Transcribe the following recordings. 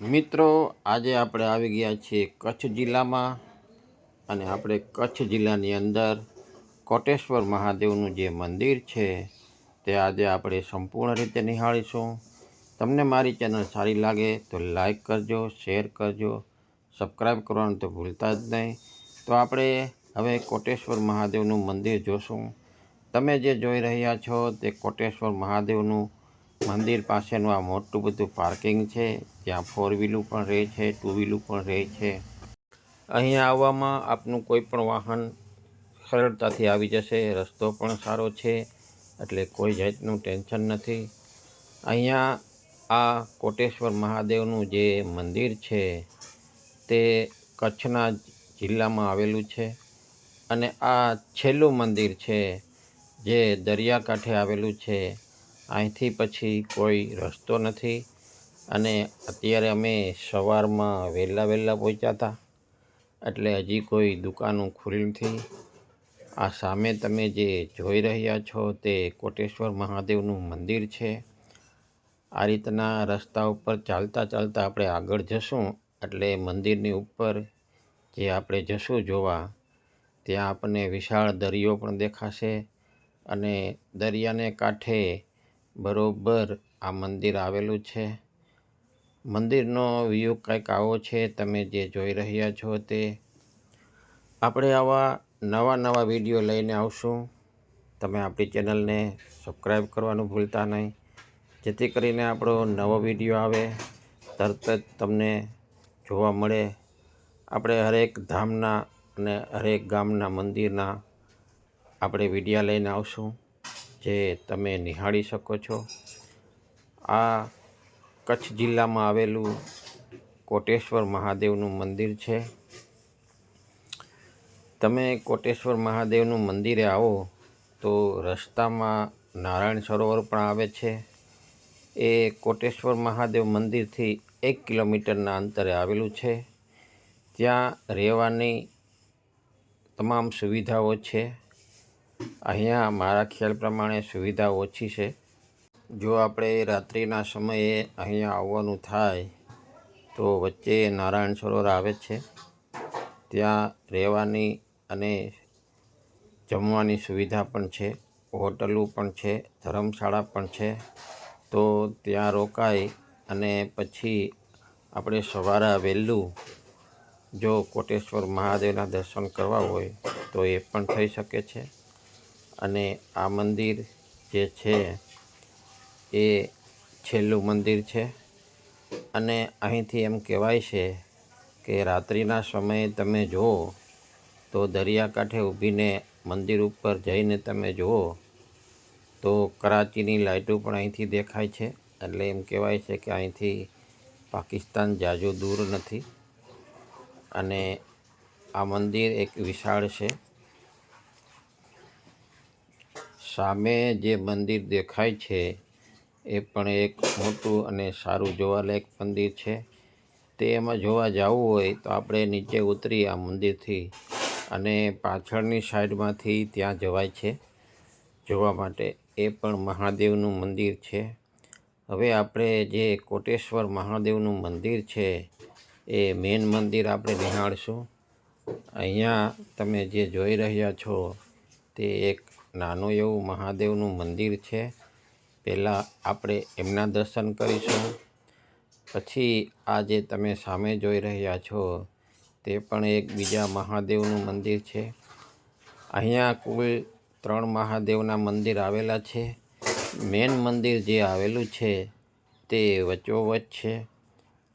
મિત્રો, આજે આપણે આવી ગયા છીએ કચ્છ જિલ્લામાં અને આપણે કચ્છ જિલ્લાની અંદર કોટેશ્વર મહાદેવનું જે મંદિર છે, તે આજે આપણે સંપૂર્ણ રીતે નિહાળીશું. તમને મારી ચેનલ સારી લાગે તો લાઈક કરજો, શેર કરજો, સબસ્ક્રાઈબ કરવાનું તો ભૂલતા જ નહીં. તો આપણે હવે કોટેશ્વર મહાદેવનું મંદિર જોશું. તમે જે જોઈ રહ્યા છો તે કોટેશ્વર મહાદેવનું મંદિર પાસેનું આ મોટું બધું પાર્કિંગ છે ત્યાં ફોર વ્હીલું પણ રહે છે ટુ વ્હીલું પણ રહે છે. અહીંયા આવવામાં આપનું કોઈ પણ વાહન સરળતાથી આવી જશે, રસ્તો પણ સારો છે, એટલે કોઈ જાતનું ટેન્શન નથી. અહીંયા આ કોટેશ્વર મહાદેવનું જે મંદિર છે, તે કચ્છના જિલ્લામાં આવેલું છે. અને આ છેલ્લું મંદિર છે, જે દરિયાકાંઠે આવેલું છે. અહીંથી પછી કોઈ રસ્તો નથી અને અત્યારે અમે સવારમાં વહેલા વહેલા પહોંચ્યા હતા. એટલે હજી કોઈ દુકાનો ખુલ્લી નથી. આ સામે તમે જે જોઈ રહ્યા છો તે કોટેશ્વર મહાદેવનું મંદિર છે. આ રીતના રસ્તા ઉપર ચાલતા ચાલતા આપણે આગળ જશું. એટલે મંદિરની ઉપર જે આપણે જશું જોવા, ત્યાં આપણને વિશાળ દરિયો પણ દેખાશે અને દરિયાને કાંઠે બરોબર આ મંદિર આવેલું છે. મંદિરનો વ્યૂ કંઈક આવો છે, તમે જે જોઈ રહ્યા છો તે. આપણે આવા નવા નવા વીડિયો લઈને આવશું. તમે આપણી ચેનલને સબસ્ક્રાઈબ કરવાનું ભૂલતા નહીં. જેથી કરીને આપણો નવો વીડિયો આવે, તરત જ તમને જોવા મળે. આપણે હરેક ધામના અને હરેક ગામના મંદિરના આપણે વિડીયા લઈને આવશું. જે તમે નિહાળી શકો છો. આ કચ્છ જિલ્લામાં આવેલું કોટેશ્વર મહાદેવનું મંદિર છે. તમે કોટેશ્વર મહાદેવનું મંદિરે આવો તો રસ્તામાં નારાયણ સરોવર પણ આવે છે. એ કોટેશ્વર મહાદેવ મંદિરથી એક કિલોમીટરના અંતરે આવેલું છે. ત્યાં રહેવાની તમામ સુવિધાઓ છે. અહીંયા મારા ખ્યાલ પ્રમાણે સુવિધા ઓછી છે. જો આપણે રાત્રિના સમયે અહીંયા આવવાનું થાય, તો વચ્ચે નારાયણ સરોવર આવે છે. ત્યાં રહેવાની અને જમવાની સુવિધા પણ છે, હોટલો પણ છે, ધર્મશાળા પણ છે. તો ત્યાં રોકાય અને પછી આપણે સવારે વહેલું જો કોટેશ્વર મહાદેવના દર્શન કરવા હોય, તો એ પણ થઈ શકે છે. અને આ મંદિર જે છે, એ છેલ્લું મંદિર છે. અને અહીંથી એમ કહેવાય છે કે રાત્રિના સમયે તમે જુઓ તો દરિયાકાંઠે ઊભીને મંદિર ઉપર જઈને તમે જુઓ તો કરાચીની લાઇટો પણ અહીંથી દેખાય છે. એટલે એમ કહેવાય છે કે અહીંથી પાકિસ્તાન જાજુ દૂર નથી. અને આ મંદિર એક વિશાળ છે. સામે જે મંદિર દેખાય છે, એ પણ એક મોટું અને સારું જોવાલાયક મંદિર છે. તે એમાં જોવા જવું હોય તો આપણે નીચે ઉતરી આ મંદિરથી અને પાછળની સાઈડમાંથી ત્યાં જવાય છે. જોવા માટે એ પણ મહાદેવનું મંદિર છે. હવે આપણે જે કોટેશ્વર મહાદેવનું મંદિર છે, એ મેન મંદિર આપણે નિહાળશું. અહીંયા તમે જે જોઈ રહ્યા છો, તે એક નાનું એવું મહાદેવનું મંદિર છે. પહેલાં આપણે એમના દર્શન કરીશું. પછી આ જે તમે સામે જોઈ રહ્યા છો, તે પણ એક બીજા મહાદેવનું મંદિર છે. અહીંયા કુલ ત્રણ મહાદેવના મંદિર આવેલા છે. મેન મંદિર જે આવેલું છે, તે વચ્ચોવચ છે.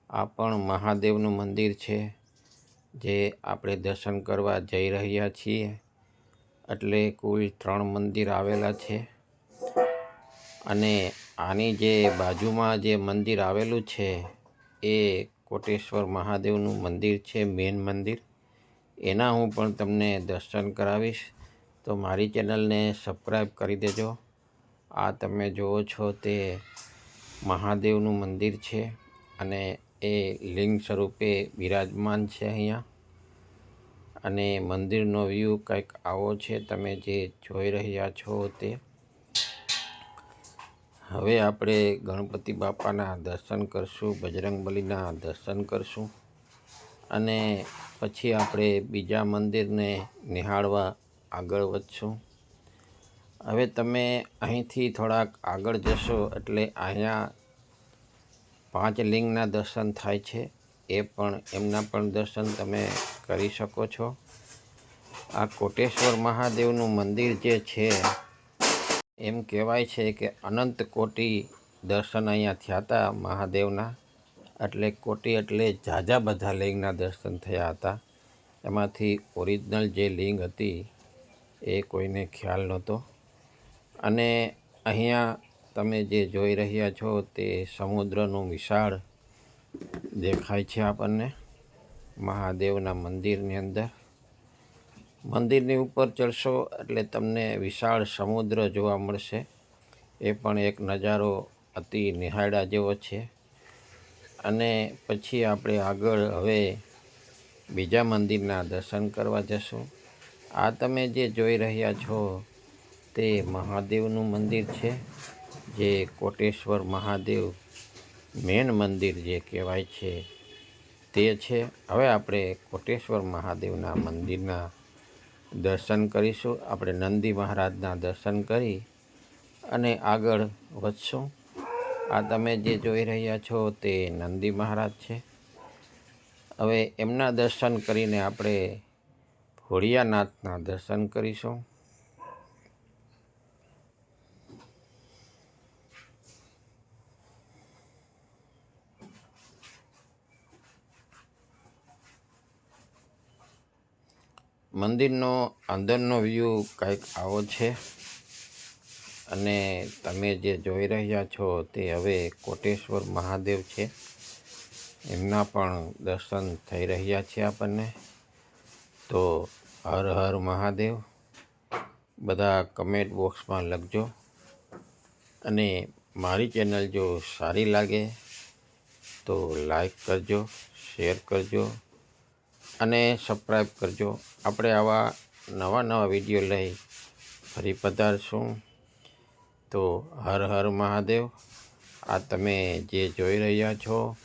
આ પણ મહાદેવનું મંદિર છે, જે આપણે દર્શન કરવા જઈ રહ્યા છીએ. એટલે કુલ ત્રણ મંદિર આવેલા છે. અને આની જે બાજુમાં જે મંદિર આવેલું છે, એ કોટેશ્વર મહાદેવનું મંદિર છે, મેન મંદિર. એના હું પણ તમને દર્શન કરાવીશ. તો મારી ચેનલને સબસ્ક્રાઈબ કરી દેજો. આ તમે જુઓ છો તે મહાદેવનું મંદિર છે અને એ લિંગ સ્વરૂપે બિરાજમાન છે અહીંયા. અને મંદિરનો વ્યૂ કંઈક આવો છે, તમે જે જોઈ રહ્યા છો તે. હવે આપણે ગણપતિ બાપાના દર્શન કરશું બજરંગબલીના દર્શન કરશું અને પછી આપણે બીજા મંદિરને નિહાળવા આગળ વધશું. હવે તમે અહીંથી થોડાક આગળ જશો એટલે અહીંયા પાંચ લિંગના દર્શન થાય છે. એ પણ, એમના પણ દર્શન તમે કરી શકો છો. આ કોટેશ્વર મહાદેવનું મંદિર જે છે, એમ કહેવાય છે કે અનંત કોટી દર્શન અહીંયા થયા હતા મહાદેવના. એટલે કોટી એટલે ઝાઝા બધા લિંગના દર્શન થયા હતા. એમાંથી ઓરિજિનલ જે લિંગ હતી, એ કોઈને ખ્યાલ નહોતો. અને અહીંયા તમે જે જોઈ રહ્યા છો તે સમુદ્રનું વિશાળ દેખાય છે આપણને. મહાદેવના મંદિરની અંદર. મંદિરની ઉપર ચડશો એટલે તમને વિશાળ સમુદ્ર જોવા મળશે. એ પણ એક નજારો અતિ નિહાળા જેવો છે. અને પછી આપણે આગળ હવે બીજા મંદિરના દર્શન કરવા જશું. આ તમે જે જોઈ રહ્યા છો તે મહાદેવનું મંદિર છે, જે કોટેશ્વર મહાદેવ મેન મંદિર જે કહેવાય છે, તે છે. હવે આપણે કોટેશ્વર મહાદેવના મંદિરના દર્શન કરીશું. આપણે નંદી મહારાજના દર્શન કરી અને આગળ વધશું. આ તમે જે જોઈ રહ્યા છો તે નંદી મહારાજ છે. હવે એમના દર્શન કરીને આપણે ભોળિયાનાથના દર્શન કરીશું. મંદિરનો અંદરનો વ્યૂ કંઈક આવો છે. અને તમે જે જોઈ રહ્યા છો તે હવે કોટેશ્વર મહાદેવ છે. એમના પણ દર્શન થઈ રહ્યા છે આપણને. તો હર હર મહાદેવ. બધા કમેન્ટ બોક્સમાં લખજો. અને મારી ચેનલ જો સારી લાગે તો લાઈક કરજો શેર કરજો. અને સબસ્ક્રાઈબ કરજો. આપણે આવા નવા નવા વીડિયો લઈ ફરી પધારશું. તો હર હર મહાદેવ. આ તમે જે જોઈ રહ્યા છો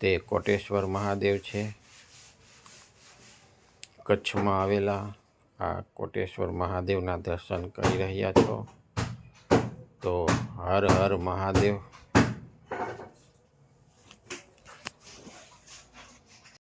તે કોટેશ્વર મહાદેવ છે. કચ્છમાં આવેલા આ કોટેશ્વર મહાદેવના દર્શન કરી રહ્યા છો. તો હર હર મહાદેવ.